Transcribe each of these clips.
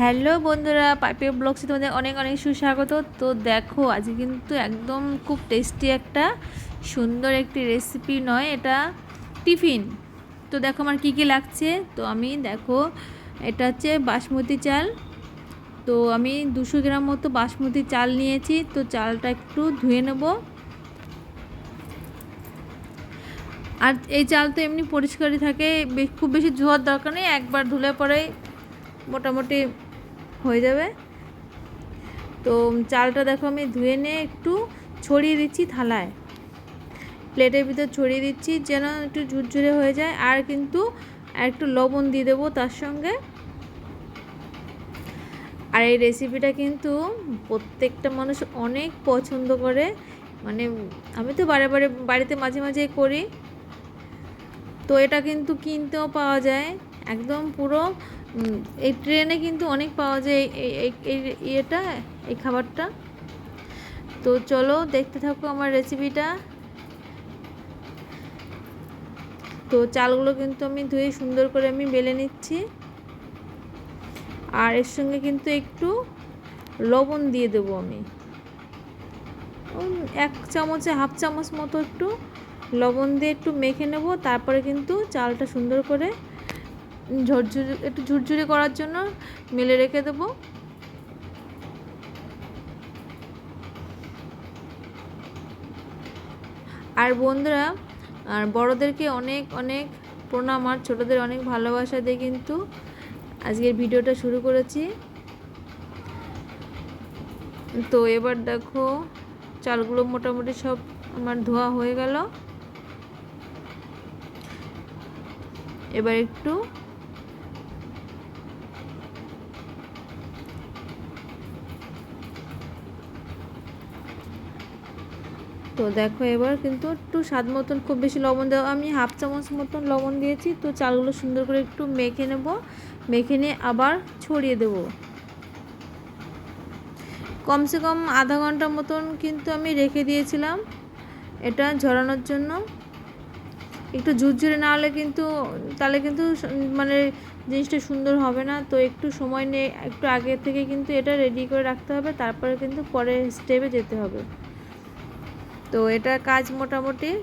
Hello বন্ধুরা পাইপে ব্লগসে তোমাদের অনেক অনেক সুস্বাগত। তো দেখো, আজকে কিন্তু একদম খুব টেস্টি একটা, সুন্দর একটি রেসিপি নয়, এটা টিফিন। তো দেখো আমার কী কী লাগছে। তো আমি দেখো, এটা হচ্ছে বাসমতি চাল। তো আমি দুশো গ্রাম মতো বাসমতি চাল নিয়েছি, তো চালটা একটু ধুয়ে নেব। আর এই চাল তো এমনি পরিষ্কারই থাকে খুব বেশি ধোয়ার দরকার নেই, একবার ধুলে পরে মোটামুটি হয়ে যাবে। তো চালটা দেখো আমি ধুয়ে নিয়ে একটু ছড়িয়ে দিচ্ছি থালায়। প্লেটের ভিতর ছড়িয়ে দিচ্ছি যেন একটু ঝুরঝুরে হয়ে যায়। আর কিন্তু একটু লবণ দিয়ে দেবো তার সঙ্গে। আর এই রেসিপিটা কিন্তু প্রত্যেকটা মানুষ অনেক পছন্দ করে। মানে আমি তো বারে বারে বাড়িতে মাঝে মাঝে করি। তো এটা কিন্তু কিনতেও পাওয়া যায়। একদম পুরো এই ট্রেনে কিন্তু অনেক পাওয়া যায় এই ইয়েটা, এই খাবারটা। তো চলো দেখতে থাকো আমার রেসিপিটা তো চালগুলো কিন্তু আমি ধুয়ে সুন্দর করে আমি বেলে নিচ্ছি। আর এর সঙ্গে কিন্তু একটু লবণ দিয়ে দেবো আমি। এক চামচে, হাফ চামচ মতো একটু লবণ দিয়ে একটু মেখে নেব। তারপরে কিন্তু চালটা সুন্দর করে ঝরঝরে, একটু ঝুরঝুরে করার জন্য মেলে রেখে দেবো। আর বন্ধুরা, আর বড়োদেরকে অনেক অনেক প্রণাম, আর ছোটোদের অনেক ভালোবাসা দিয়ে কিন্তু আজকের ভিডিওটা শুরু করেছি। তো এবার দেখো, চালগুলো মোটামুটি সব আমার ধোয়া হয়ে গেল। এবার একটু তো দেখো এবার কিন্তু একটু স্বাদ মতন, খুব বেশি লবণ দেওয়া, আমি হাফ চামচ মতন লবণ দিয়েছি। তো চালগুলো সুন্দর করে একটু মেখে নেব। মেখে নিয়ে আবার ছড়িয়ে দেব। কমসে কম আধা ঘণ্টা মতন কিন্তু আমি রেখে দিয়েছিলাম এটা ঝরানোর জন্য। একটু ঝুরঝুরে না হলে কিন্তু, তাহলে কিন্তু মানে জিনিসটা সুন্দর হবে না। তো একটু সময় নিয়ে, একটু আগে থেকে কিন্তু এটা রেডি করে রাখতে হবে। তারপরে কিন্তু পরের স্টেপে যেতে হবে। তো এটা কাজ মোটামুটি।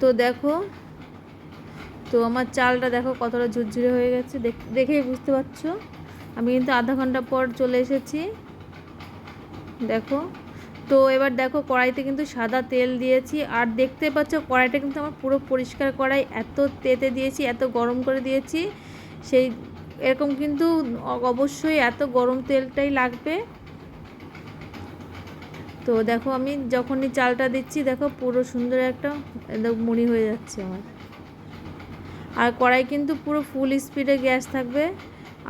তো দেখো, তো আমার চালটা দেখো কতটা ঝুরঝুরে হয়ে গেছে, দেখ- দেখেই বুঝতে পারছ। আমি কিন্তু আধা ঘণ্টা পর চলে এসেছি। দেখো, তো এবার দেখো কড়াইতে কিন্তু সাদা তেল দিয়েছি, আর দেখতে পাচ্ছ কড়াইটা কিন্তু আমার পুরো পরিষ্কার কড়াই এত তেতে দিয়েছি, এত গরম করে দিয়েছি। সেই, এরকম কিন্তু অবশ্যই এত গরম তেলটাই লাগবে। তো দেখো আমি যখনই চালটা দিচ্ছি, দেখো পুরো সুন্দর একটা মুড়ি হয়ে যাচ্ছে আমার। আর কড়াই কিন্তু পুরো ফুল স্পিডে গ্যাস থাকবে,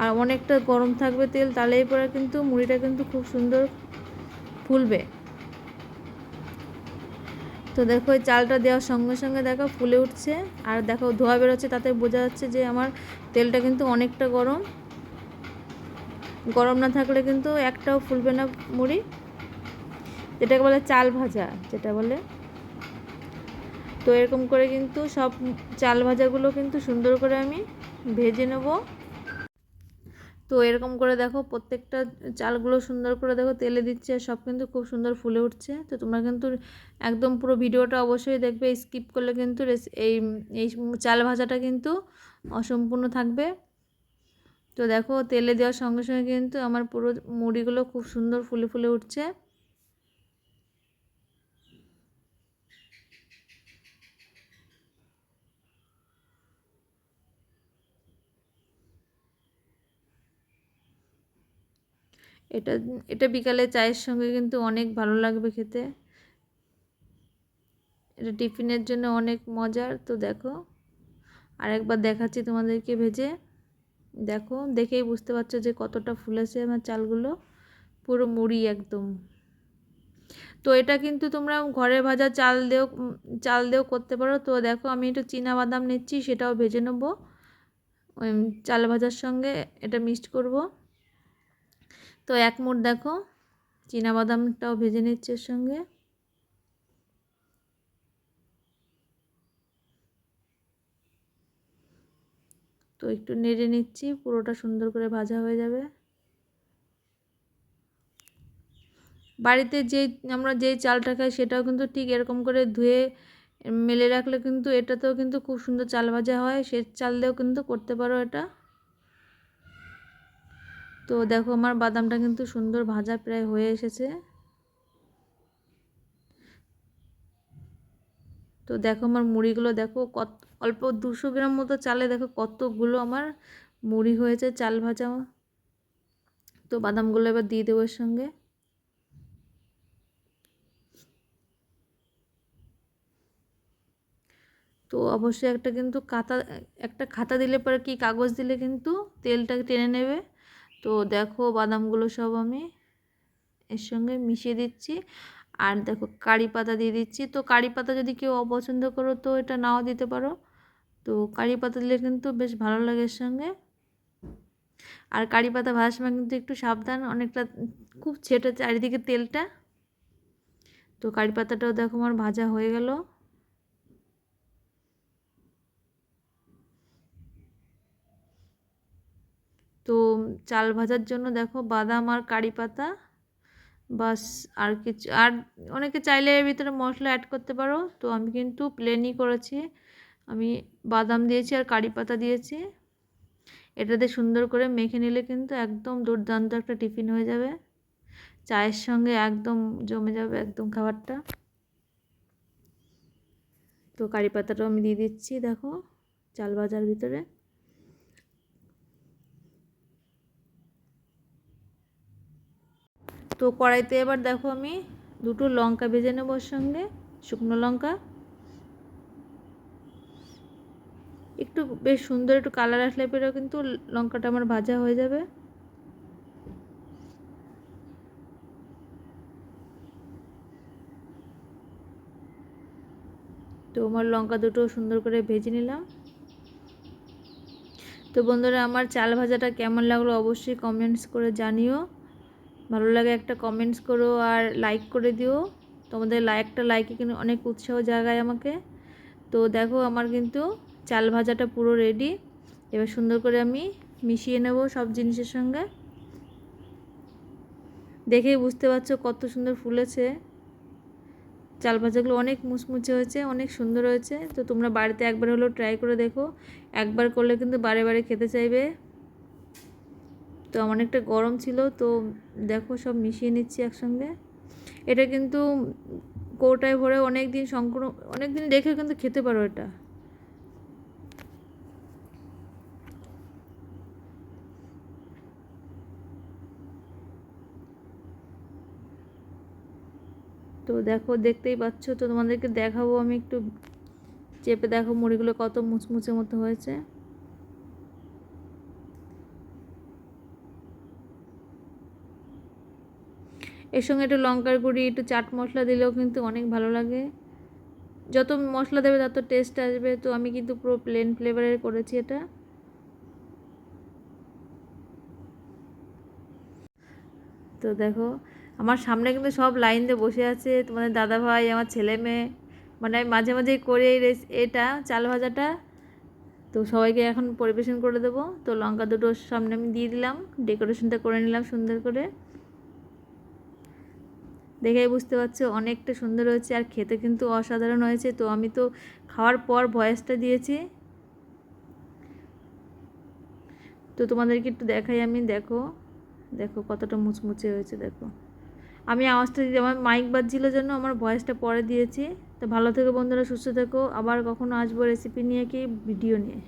আর অনেকটা গরম থাকবে তেল তাহলেই পরে কিন্তু মুড়িটা কিন্তু খুব সুন্দর ফুলবে। তো দেখো এই চালটা দেওয়ার সঙ্গে সঙ্গে দেখো ফুলে উঠছে, আর দেখো ধোয়া বেরোচ্ছে, তাতে বোঝা যাচ্ছে যে আমার তেলটা কিন্তু অনেকটা গরম। গরম না থাকলে কিন্তু একটাও ফুলবে না মুড়ি। যেটাকে বলে চাল ভাজা, যেটা বলে। তো এরকম করে কিন্তু সব চাল ভাজাগুলো কিন্তু সুন্দর করে আমি ভেজে নেব। তো এরকম করে দেখো প্রত্যেকটা চালগুলো সুন্দর করে দেখো তেলে দিচ্ছে আর সব কিন্তু খুব সুন্দর ফুলে উঠছে। তো তোমরা কিন্তু একদম পুরো ভিডিওটা অবশ্যই দেখবে, স্কিপ করলে কিন্তু এই এই চাল ভাজাটা কিন্তু অসম্পূর্ণ থাকবে। তো দেখো তেলে দেওয়ার সঙ্গে সঙ্গে কিন্তু আমার পুরো মুড়িগুলো খুব সুন্দর ফুলে ফুলে উঠছে। এটা এটা বিকালে চায়ের সঙ্গে কিন্তু অনেক ভালো লাগবে খেতে। এটা টিফিনের জন্য অনেক মজার, তো দেখো। আরেকবার দেখাচ্ছি তোমাদেরকে ভেজে। দেখো, দেখেই বুঝতে পারছ যে কতটা ফুলেছে আমার চালগুলো। পুরো মুড়ি একদম। তো এটা কিন্তু তোমরা ঘরে ভাজা চাল দিয়েও চাল দিয়েও করতে পারো। তো দেখো, আমি একটু চীনা বাদাম নিচ্ছি, সেটাও ভেজে নেব। ওই চাল ভাজার সঙ্গে এটা মিক্সড করব। তো এক মুঠ দেখো বাদামটাও ভেজে নিচ্ছে এর সঙ্গে। তো একটু নেড়ে নিচ্ছি, পুরোটা সুন্দর করে ভাজা হয়ে যাবে। বাড়িতে যেই, আমরা যেই চালটা খাই সেটাও কিন্তু ঠিক এরকম করে ধুয়ে মেলে রাখলে কিন্তু এটাতেও কিন্তু খুব সুন্দর চাল ভাজা হয়। সে চাল দিয়েও কিন্তু করতে পারো এটা। তো দেখো আমার বাদামটা কিন্তু সুন্দর ভাজা প্রায় হয়ে এসেছে। তো দেখো আমার মুড়িগুলো দেখো কত, অল্প দুশো গ্রাম মতো চালে দেখো কতগুলো আমার মুড়ি হয়েছে চাল ভাজা। তো বাদামগুলো এবার দিয়ে দেবো এর সঙ্গে। তো অবশ্যই একটা কিন্তু কাতা একটা খাতা দিলে পরে কি কাগজ দিলে কিন্তু তেলটা টেনে নেবে। তো দেখো বাদামগুলো সব আমি এর সঙ্গে মিশিয়ে দিচ্ছি। আর দেখো কারি পাতা দিয়ে দিচ্ছি। তো কারি পাতা যদি কেউ অপছন্দ করো তো এটা নাও দিতে পারো। তো কারি পাতা দিলে কিন্তু বেশ ভালো লাগে এর সঙ্গে। আর কারি পাতা ভাজার সময় কিন্তু একটু সাবধান, অনেকটা খুব ছেটে চারিদিকে তেলটা। তো কারি পাতাটাও দেখো আমার ভাজা হয়ে গেল। তো চাল ভাজার জন্য দেখো বাদাম আর কারি পাতা, বাস আর কিছু, আর অনেকে চাইলে এর ভিতরে মশলা অ্যাড করতে পারো। তো আমি কিন্তু প্লেনই করেছি। আমি বাদাম দিয়েছি আর কারি পাতা দিয়েছি। এটাতে সুন্দর করে মেখে নিলে কিন্তু একদম দুর্দান্ত একটা টিফিন হয়ে যাবে। চায়ের সঙ্গে একদম জমে যাবে একদম খাবারটা। তো কারি পাতাটাও আমি দিয়ে দিচ্ছি, দেখো চাল ভাজার ভিতরে। তো কড়াইতে এবার দেখো আমি দুটো লঙ্কা ভেজে নেব সঙ্গে, শুকনো লঙ্কা। একটু বেশ সুন্দর একটু কালার আসলে পরেও কিন্তু লঙ্কাটা আমার ভাজা হয়ে যাবে। তো আমার লঙ্কা দুটো সুন্দর করে ভেজে নিলাম। তো বন্ধুরা, আমার চাল ভাজাটা কেমন লাগল অবশ্যই কমেন্টস করে জানিও। ভালো লাগে একটা কমেন্টস করো আর লাইক করে দিও। তোমাদের লাইকটা লাইকে কিন্তু অনেক উৎসাহ জাগায় আমাকে। তো দেখো আমার কিন্তু চাল ভাজাটা পুরো রেডি এবার সুন্দর করে আমি মিশিয়ে নেব সব জিনিসের সঙ্গে। দেখেই বুঝতে পারছ কত সুন্দর ফুলেছে। চাল ভাজাগুলো অনেক মুচমুচে হয়েছে, অনেক সুন্দর হয়েছে। তো তোমরা বাড়িতে একবার হলেও ট্রাই করে দেখো। একবার করলে কিন্তু বারে বারে খেতে চাইবে। তো অনেকটা গরম ছিল, তো দেখো সব মিশিয়ে নিচ্ছি একসঙ্গে। এটা কিন্তু কৌটায় ভরে অনেক দিন সংক্র অনেক দিন রেখে কিন্তু খেতে পারো এটা। তো দেখো, দেখতেই পাচ্ছ, তো তোমাদেরকে দেখাবো, আমি একটু চেপে দেখো মুড়িগুলো কত মুচমুচে মতো হয়েছে। এর সঙ্গে একটু লঙ্কার গুঁড়ি, একটু চাট মশলা দিলেও কিন্তু অনেক ভালো লাগে। যত মশলা দেবে তত টেস্ট আসবে। তো আমি কিন্তু পুরো প্লেন ফ্লেভারের করেছি এটা। তো দেখো, আমার সামনে কিন্তু সব লাইন দিয়ে বসে আছে তোমাদের দাদা ভাই আমার ছেলে মেয়ে। মানে আমি মাঝে মাঝেই করে এই রেস, এটা, চাল ভাজাটা। তো সবাইকে এখন পরিবেশন করে দেবো। তো লঙ্কা দুটো সামনে আমি দিয়ে দিলাম। ডেকোরেশনটা করে নিলাম সুন্দর করে। দেখেই বুঝতে পারছ, অনেকটা সুন্দর হয়েছে আর খেতে কিন্তু অসাধারণ হয়েছে। তো আমি তো খাওয়ার পর ভয়েসটা দিয়েছি। তো তোমাদেরকে একটু দেখাই আমি, দেখো দেখো কতটা মুচমুচে হয়েছে, দেখো। আমি আওয়াজটা দিতে, আমার মাইক বাজছিল জন্য আমার ভয়েসটা পরে দিয়েছি। তো ভালো থেকো বন্ধুরা, সুস্থ থেকো। আবার কখনো আসব রেসিপি নিয়ে কি? ভিডিও নিয়ে।